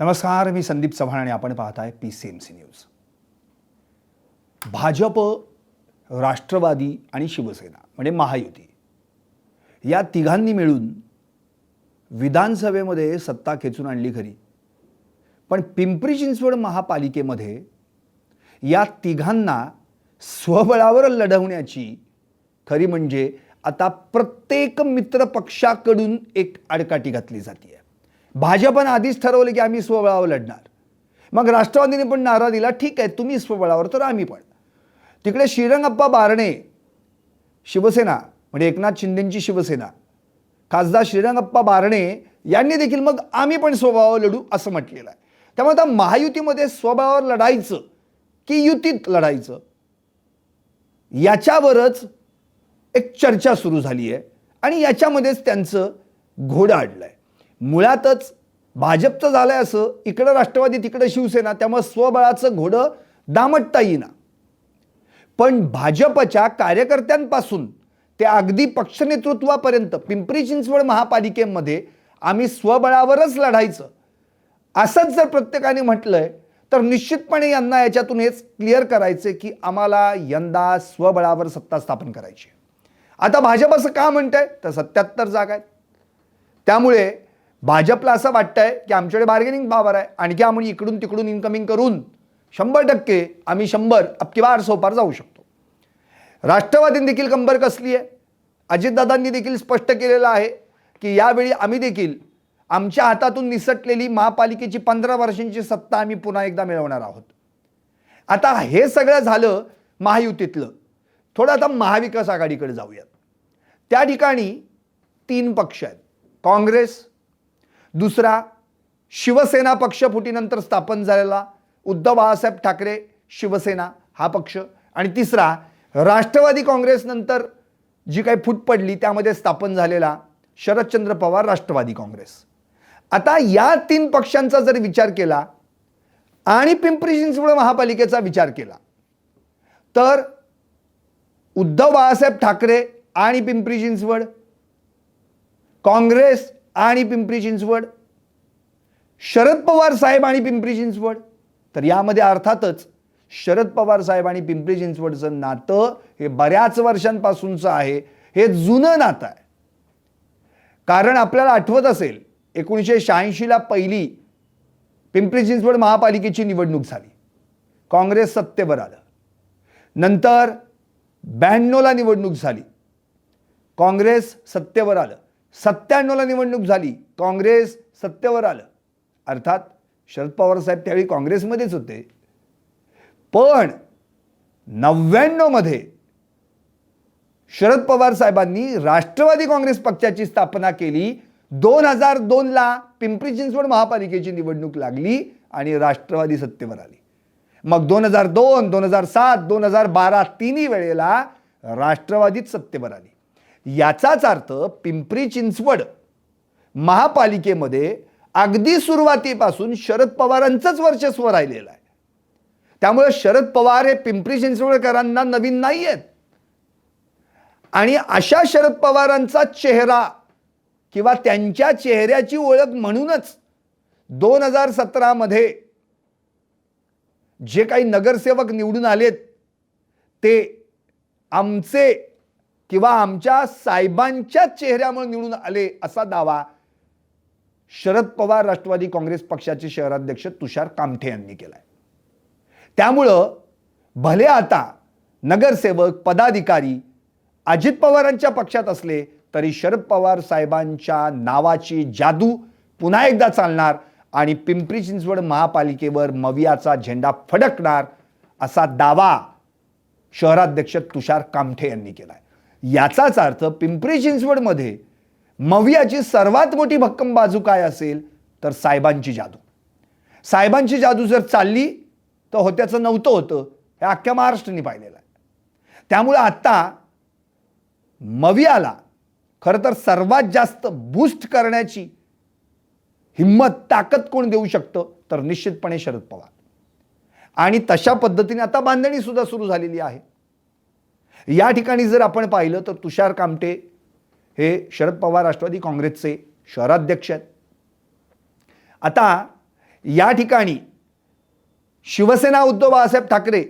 नमस्कार मी संदीप चव्हाण आणि आपण पाहत आहे P C M C news Bhajap Rashtrawadi आणि शिवसेना म्हणजे महायुती या तिघांनी मिळून विधानसभेमध्ये सत्ता खेचून आणली खरी. पण पिंपरी चिंचवड महापालिकेमध्ये या तिघांना स्वबळावर लढवण्याची खरी म्हणजे आता प्रत्येक मित्र पक्षाकडून एक आडकाठी घातली जाते भाजपनं आधीच ठरवलं की आम्ही स्वबळावर लढणार. मग राष्ट्रवादीने पण नारा दिला ठीक आहे तुम्ही स्वबळावर तर आम्ही पण. तिकडे श्रीरंगप्पा बारणे शिवसेना म्हणजे एकनाथ शिंदेंची शिवसेना खासदार श्रीरंगप्पा बारणे यांनी देखील मग आम्ही पण स्वभावावर लढू असं म्हटलेलं आहे. त्यामुळे आता महायुतीमध्ये स्वभावावर लढायचं की युतीत लढायचं याच्यावरच एक चर्चा सुरू झाली आहे आणि याच्यामध्येच त्यांचं घोडं अडलं आहे मुळातच भाजपचं झालं आहे असं इकडं राष्ट्रवादी तिकडं शिवसेना त्यामुळे स्वबळाचं घोडं दामटता येईना. पण भाजपच्या कार्यकर्त्यांपासून ते अगदी पक्षनेतृत्वापर्यंत पिंपरी चिंचवड महापालिकेमध्ये आम्ही स्वबळावरच लढायचं. असंच जर प्रत्येकाने म्हटलंय तर निश्चितपणे यांना याच्यातून हेच क्लिअर करायचे की आम्हाला यंदा स्वबळावर सत्ता स्थापन करायची आहे. आता भाजप असं का म्हणतंय? तर सत्याहत्तर जागा आहेत. त्यामुळे भाजपला असं वाटतंय की आमच्याकडे बार्गेनिंग पॉवर आहे आणखी आम्ही इकडून तिकडून इन्कमिंग करून शंभर टक्के आम्ही शंभर अबकी बार सोपार जाऊ शकतो. राष्ट्रवादीने देखील कंबर कसली आहे? अजितदादांनी देखील स्पष्ट केलेलं आहे की यावेळी आम्ही देखील आमच्या हातातून निसटलेली महापालिकेची पंधरा वर्षांची सत्ता आम्ही पुन्हा एकदा मिळवणार आहोत. आता हे सगळं झालं महायुतीतलं. थोडं आता महाविकास आघाडीकडे जाऊयात. त्या ठिकाणी तीन पक्ष आहेत. काँग्रेस दुसरा शिवसेना पक्ष फुटीनंतर स्थापन झालेला उद्धव बाळासाहेब ठाकरे शिवसेना हा पक्ष. आणि तिसरा राष्ट्रवादी काँग्रेसनंतर जी काही फूट पडली त्यामध्ये स्थापन झालेला शरदचंद्र पवार राष्ट्रवादी काँग्रेस. आता या तीन पक्षांचा जर विचार केला आणि पिंपरी चिंचवड महापालिकेचा विचार केला तर उद्धव बाळासाहेब ठाकरे आणि पिंपरी चिंचवड काँग्रेस आणि पिंपरी चिंचवड. शरद पवार साहेब आणि पिंपरी चिंचवड. तर यामध्ये अर्थातच शरद पवार साहेब आणि पिंपरी चिंचवडचं नातं हे बऱ्याच वर्षांपासूनचं आहे. हे जुनं नातं आहे. कारण आपल्याला आठवत असेल एकोणीसशे शहाऐंशीला पहिली पिंपरी चिंचवड महापालिकेची निवडणूक झाली. काँग्रेस सत्तेवर आलं. नंतर ब्याण्णवला निवडणूक झाली. काँग्रेस सत्तेवर आलं. सत्त्याण्णवला निवडणूक झाली. काँग्रेस सत्तेवर आलं. अर्थात शरद पवार साहेब त्यावेळी काँग्रेसमध्येच होते. पण नव्याण्णवमध्ये शरद पवार साहेबांनी राष्ट्रवादी काँग्रेस पक्षाची स्थापना केली. दोन हजार दोनला पिंपरी चिंचवड महापालिकेची निवडणूक लागली आणि राष्ट्रवादी सत्तेवर आली. मग दोन हजार दोन दोन हजार सात दोन हजार बारा तिन्ही वेळेला राष्ट्रवादीच सत्तेवर आली. याचाच अर्थ पिंपरी चिंचवड महापालिकेमध्ये अगदी सुरुवातीपासून शरद पवारांचंच वर्चस्व राहिलेलं आहे. त्यामुळे शरद पवार हे पिंपरी चिंचवडकरांना नवीन नाही आहेत. आणि अशा शरद पवारांचा चेहरा किंवा त्यांच्या चेहऱ्याची ओळख म्हणूनच दोन हजार सतरामध्ये जे काही नगरसेवक निवडून आलेत ते आमचे किंवा आमच्या साहेबांच्या चेहऱ्यामुळे निवडून आले असा दावा शरद पवार राष्ट्रवादी काँग्रेस पक्षाचे शहराध्यक्ष तुषार कामठे यांनी केलाय. त्यामुळं भले आता नगरसेवक पदाधिकारी अजित पवारांच्या पक्षात असले तरी शरद पवार साहेबांच्या नावाची जादू पुन्हा एकदा चालणार आणि पिंपरी चिंचवड महापालिकेवर मवियाचा झेंडा फडकणार असा दावा शहराध्यक्ष तुषार कामठे यांनी केला आहे याचाच अर्थ पिंपरी चिंचवडमध्ये मवियाची सर्वात मोठी भक्कम बाजू काय असेल तर साहेबांची जादू. साहेबांची जादू जर चालली तर होत्याचं नव्हतं होतं हे अख्ख्या महाराष्ट्राने पाहिलेलं आहे. त्यामुळे आत्ता मवियाला खरं तर सर्वात जास्त बूस्ट करण्याची हिंमत ताकद कोण देऊ शकतं? तर निश्चितपणे शरद पवार. आणि तशा पद्धतीने आता बांधणी सुद्धा सुरू झालेली आहे. या ठिकाणी जर आपण पाहिलं तर तुषार कामटे हे शरद पवार राष्ट्रवादी काँग्रेसचे शहराध्यक्ष आहेत. आता या ठिकाणी शिवसेना उद्धव बाळासाहेब ठाकरे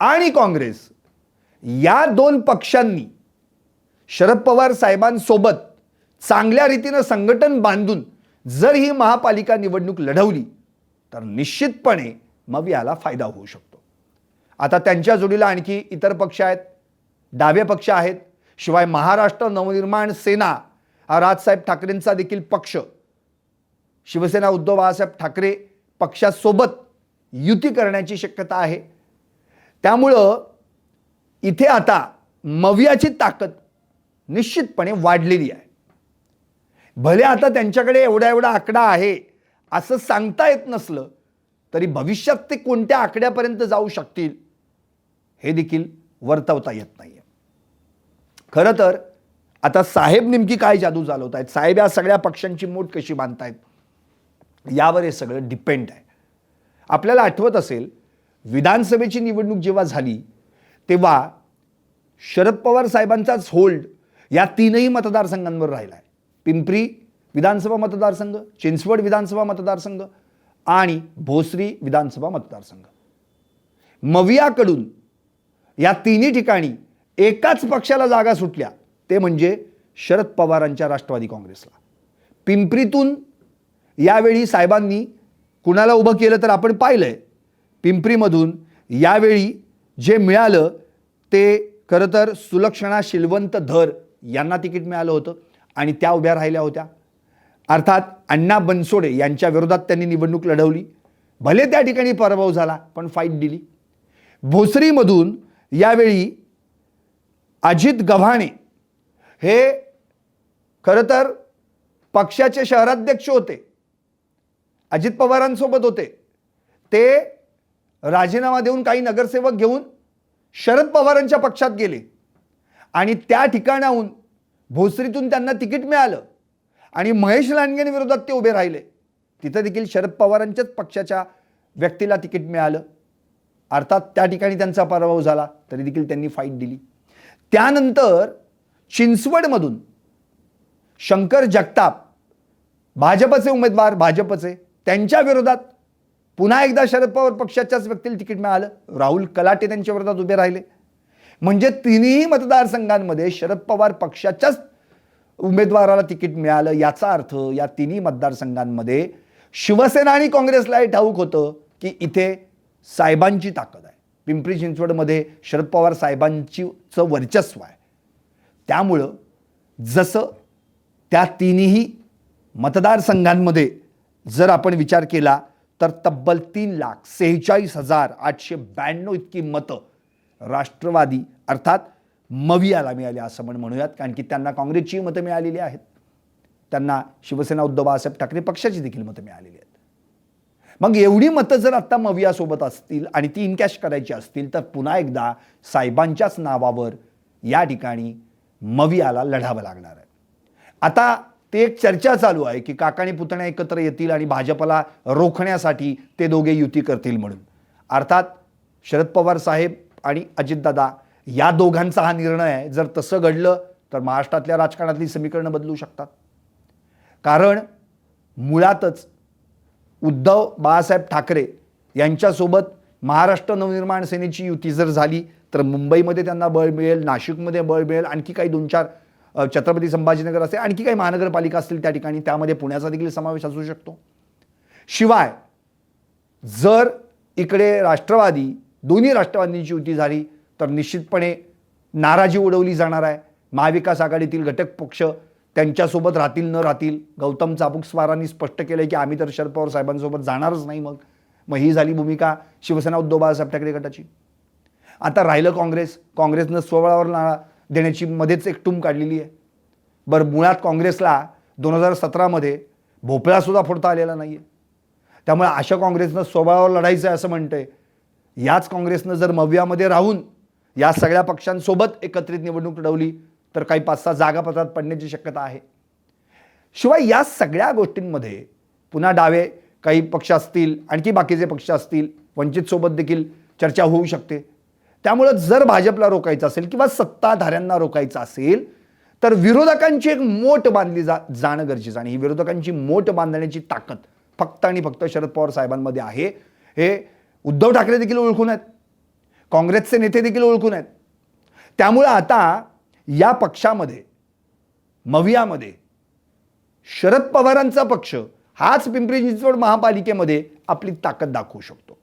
आणि काँग्रेस या दोन पक्षांनी शरद पवार साहेबांसोबत चांगल्या रीतीनं संघटन बांधून जर ही महापालिका निवडणूक लढवली तर निश्चितपणे मग याला फायदा होऊ शकतो. आता त्यांच्या जोडीला आणखी इतर पक्ष आहेत. डावे पक्ष आहेत. शिवाय महाराष्ट्र नवनिर्माण सेना हा राजसाहेब ठाकरेंचा देखील पक्ष. शिवसेना उद्धव बाळासाहेब ठाकरे पक्षासोबत युती करण्याची शक्यता आहे. त्यामुळं इथे आता मवियाची ताकद निश्चितपणे वाढलेली आहे. भले आता त्यांच्याकडे एवढा एवढा आकडा आहे असं सांगता येत नसलं तरी भविष्यात ते कोणत्या आकड्यापर्यंत जाऊ शकतील हे देखील वर्तवता येत नाही खरं तर आता साहेब नेमकी काय जादू चालवत आहेत साहेब या सगळ्या पक्षांची मूठ कशी बांधतायत? यावर हे सगळं डिपेंड आहे. आपल्याला आठवत असेल विधानसभेची निवडणूक जेव्हा झाली तेव्हा शरद पवार साहेबांचाच होल्ड या तीनही मतदारसंघांवर राहिला आहे पिंपरी विधानसभा मतदारसंघ चिंचवड विधानसभा मतदारसंघ आणि भोसरी विधानसभा मतदारसंघ. मवियाकडून या तिन्ही ठिकाणी एकाच पक्षाला जागा सुटल्या ते म्हणजे शरद पवारांच्या राष्ट्रवादी काँग्रेसला. पिंपरीतून यावेळी साहेबांनी कुणाला उभं केलं तर आपण पाहिलं आहे पिंपरीमधून यावेळी जे मिळालं ते खरं तर सुलक्षणा शिलवंत धर यांना तिकीट मिळालं होतं आणि त्या उभ्या राहिल्या होत्या. अर्थात अण्णा बनसोडे यांच्या विरोधात त्यांनी निवडणूक लढवली. भले त्या ठिकाणी पराभव झाला पण फाईट दिली. भोसरीमधून यावेळी अजित गव्हाणे हे खरं तर पक्षाचे शहराध्यक्ष होते. अजित पवारांसोबत होते. ते राजीनामा देऊन काही नगरसेवक घेऊन शरद पवारांच्या पक्षात गेले. आणि त्या ठिकाणाहून भोसरीतून त्यांना तिकीट मिळालं आणि महेश लांडगेंविरोधात ते उभे राहिले. तिथं देखील शरद पवारांच्याच पक्षाच्या व्यक्तीला तिकीट मिळालं. अर्थात त्या ठिकाणी त्यांचा पराभव झाला. तरी देखील त्यांनी फाईट दिली. त्यानंतर चिंचवडमधून शंकर जगताप भाजपचे उमेदवार भाजपचे त्यांच्या विरोधात पुन्हा एकदा शरद पवार पक्षाच्याच व्यक्तीला तिकीट मिळालं. राहुल कलाटे त्यांच्या विरोधात उभे राहिले. म्हणजे तिन्ही मतदारसंघांमध्ये शरद पवार पक्षाच्याच उमेदवाराला तिकीट मिळालं याचा अर्थ या तिन्ही मतदारसंघांमध्ये शिवसेना आणि काँग्रेसला हे ठाऊक होतं की इथे साहेबांची ताकद आहे. पिंपरी चिंचवडमध्ये शरद पवार साहेबांची चं वर्चस्व आहे. त्यामुळं जसं त्या तिन्ही मतदारसंघांमध्ये जर आपण विचार केला तर तब्बल तीन लाख सेहेचाळीस हजार आठशे ब्याण्णव इतकी मतं राष्ट्रवादी अर्थात मवियाला मिळाली असं म्हण म्हणूयात कारण की त्यांना काँग्रेसची मतं मिळालेली आहेत. त्यांना शिवसेना उद्धव बाळासाहेब ठाकरे पक्षाची देखील मतं मिळालेली आहेत. मग एवढी मतं जर आत्ता मवियासोबत असतील आणि ती इनकॅश करायची असतील तर पुन्हा एकदा साहेबांच्याच नावावर या ठिकाणी मवियाला लढावं लागणार आहे. आता ते एक चर्चा चालू आहे की काकाणी पुतण्या एकत्र येतील आणि भाजपला रोखण्यासाठी ते दोघे युती करतील म्हणून. अर्थात शरद पवार साहेब आणि अजितदादा या दोघांचा हा निर्णय आहे. जर तसं घडलं तर महाराष्ट्रातल्या राजकारणातली समीकरणं बदलू शकतात. कारण मुळातच उद्धव बाळासाहेब ठाकरे यांच्यासोबत महाराष्ट्र नवनिर्माण सेनेची युती जर झाली तर मुंबईमध्ये त्यांना बळ मिळेल नाशिकमध्ये बळ मिळेल आणखी काही दोन चार छत्रपती संभाजीनगर असेल आणखी काही महानगरपालिका असतील त्या ठिकाणी त्यामध्ये पुण्याचा देखील समावेश असू शकतो. शिवाय जर इकडे राष्ट्रवादी दोन्ही राष्ट्रवादींची युती झाली तर निश्चितपणे नाराजी उडवली जाणार आहे. महाविकास आघाडीतील घटक पक्ष त्यांच्यासोबत राहतील न राहतील. गौतम चाबुकस्वारांनी स्पष्ट केलंय की आम्ही तर शरद पवार साहेबांसोबत जाणारच नाही मग. मग ही झाली भूमिका शिवसेना उद्धव बाळासाहेब ठाकरे गटाची. आता राहिलं काँग्रेस. काँग्रेसनं स्वबळावर नाळा देण्याची मध्येच एक टूम काढलेली आहे. बरं मुळात काँग्रेसला दोन हजार सतरामध्ये भोपळासुद्धा फोडता आलेला नाही आहे त्यामुळे अशा काँग्रेसनं स्वबळावर लढायचं आहे असं म्हणतंय. याच काँग्रेसनं जर मव्यामध्ये राहून या सगळ्या पक्षांसोबत एकत्रित निवडणूक लढवली तर काही पाच सहा जागा पत्रात पडण्याची शक्यता आहे. शिवाय या सगळ्या गोष्टींमध्ये पुन्हा डावे काही पक्ष असतील आणखी बाकीचे पक्ष असतील वंचितसोबत देखील चर्चा होऊ शकते. त्यामुळं जर भाजपला रोखायचं असेल किंवा सत्ताधाऱ्यांना रोखायचं असेल तर विरोधकांची एक मोठ बांधली जा जाणं गरजेचं आणि ही विरोधकांची मोठ बांधण्याची ताकद फक्त आणि फक्त शरद पवार साहेबांमध्ये आहे. हे उद्धव ठाकरे देखील ओळखून आहेत. काँग्रेसचे नेते देखील ओळखून आहेत. त्यामुळं आता या पक्षामध्ये मवियामध्ये शरद पवारांचा पक्ष हाच पिंपरी चिंचवड महापालिकेमध्ये आपली ताकद दाखवू शकतो.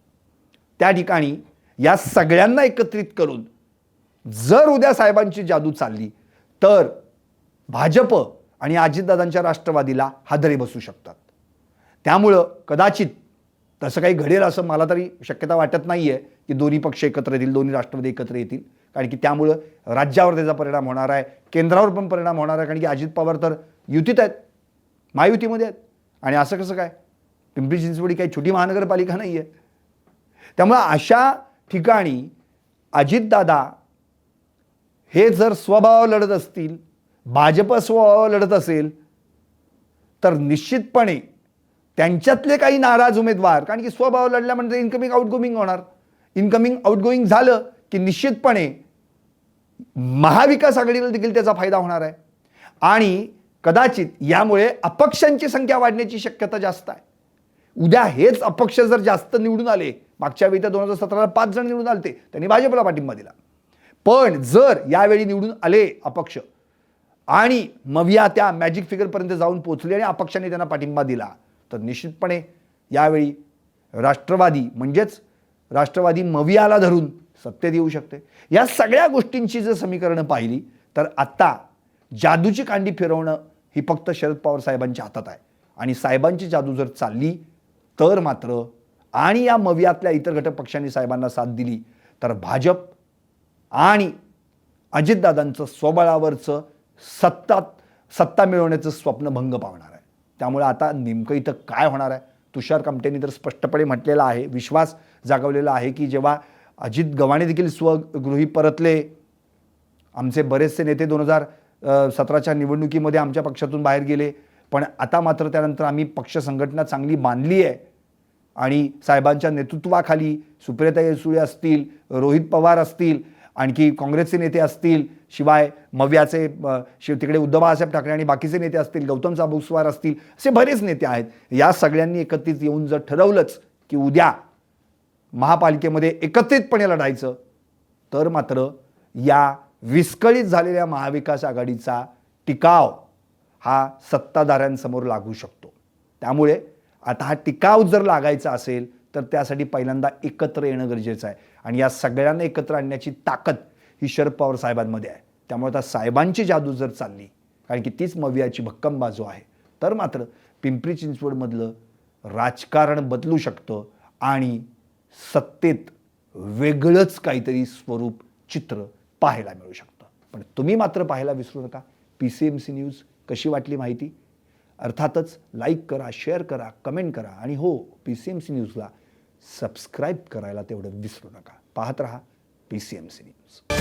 त्या ठिकाणी या सगळ्यांना एकत्रित करून जर उद्या साहेबांची जादू चालली तर भाजप आणि अजितदादांच्या राष्ट्रवादीला हादरे बसू शकतात. त्यामुळं कदाचित तसं काही घडेल असं मला तरी शक्यता वाटत नाही आहे की दोन्ही पक्ष एकत्र येतील दोन्ही राष्ट्रवादी एकत्र येतील. कारण की त्यामुळं राज्यावर त्याचा परिणाम होणार आहे केंद्रावर पण परिणाम होणार आहे कारण की अजित पवार तर युतीत आहेत महायुतीमध्ये आहेत. आणि असं कसं काय? पिंपरी चिंचवडी काही छोटी महानगरपालिका नाही आहे त्यामुळं अशा ठिकाणी अजितदादा हे जर स्वभाव लढत असतील भाजप स्वभाव लढत असेल तर निश्चितपणे त्यांच्यातले काही नाराज उमेदवार कारण की स्वभाव लढल्या म्हणजे इन्कमिंग आउटगोईंग होणार. इन्कमिंग आउटगोईंग झालं की निश्चितपणे महाविकास आघाडीला देखील त्याचा फायदा होणार आहे. आणि कदाचित यामुळे अपक्षांची संख्या वाढण्याची शक्यता जास्त आहे. उद्या हेच अपक्ष जर जास्त निवडून आले मागच्या वेळी तर दोन हजार सतराला पाच जण निवडून आले त्यांनी भाजपला पाठिंबा दिला. पण जर यावेळी निवडून आले अपक्ष आणि मविया त्या मॅजिक फिगरपर्यंत जाऊन पोचले आणि अपक्षाने त्यांना पाठिंबा दिला तर निश्चितपणे यावेळी राष्ट्रवादी म्हणजेच राष्ट्रवादी मवियाला धरून सत्तेत येऊ शकते. या सगळ्या गोष्टींची जर समीकरणं पाहिली तर आत्ता जादूची कांडी फिरवणं ही फक्त शरद पवार साहेबांच्या हातात आहे. आणि साहेबांची जादू जर चालली तर मात्र आणि या मवियातल्या इतर घटक पक्षांनी साहेबांना साथ दिली तर भाजप आणि अजितदादांचं स्वबळावरचं सत्ता सत्ता मिळवण्याचं स्वप्न भंग पावणार आहे. त्यामुळे आता नेमकं इथं काय होणार आहे? तुषार कामटेंनी तर स्पष्टपणे म्हटलेलं आहे विश्वास जागवलेला आहे की जेव्हा अजित गव्हाणे देखील स्वगृही परतले. आमचे बरेचसे नेते दोन हजार सतराच्या निवडणुकीमध्ये आमच्या पक्षातून बाहेर गेले. पण आता मात्र त्यानंतर आम्ही पक्ष संघटना चांगली बांधली आहे. आणि साहेबांच्या नेतृत्वाखाली सुप्रियता येसुळे असतील रोहित पवार असतील आणखी काँग्रेसचे नेते असतील शिवाय मव्याचे शिव तिकडे उद्धव बाळासाहेब ठाकरे आणि बाकीचे नेते असतील गौतम साबुस्वार असतील असे बरेच नेते आहेत. या सगळ्यांनी एकत्रित येऊन जर ठरवलंच की उद्या महापालिकेमध्ये एकत्रितपणे लढायचं तर मात्र या विस्कळीत झालेल्या महाविकास आघाडीचा टिकाव हा सत्ताधाऱ्यांसमोर लागू शकतो. त्यामुळे आता हा टिकाव जर लागायचा असेल तर त्यासाठी पहिल्यांदा एकत्र येणं गरजेचं आहे. आणि या सगळ्यांना एकत्र आणण्याची ताकद ही शरद पवार साहेबांमध्ये आहे. त्यामुळे आता साहेबांची जादू जर चालली कारण की तीच मवियाची भक्कम बाजू आहे तर मात्र पिंपरी चिंचवडमधलं राजकारण बदलू शकतं आणि सत्तेत वेगळंच काहीतरी स्वरूप चित्र पाहायला मिळू शकतं. पण तुम्ही मात्र पाहायला विसरू नका. P C M C news कशी वाटली माहिती? अर्थातच लाईक करा शेअर करा कमेंट करा आणि हो पी सी एम सी न्यूजला सबस्क्राईब करायला तेवढं विसरू नका. पाहत रहा P C M C news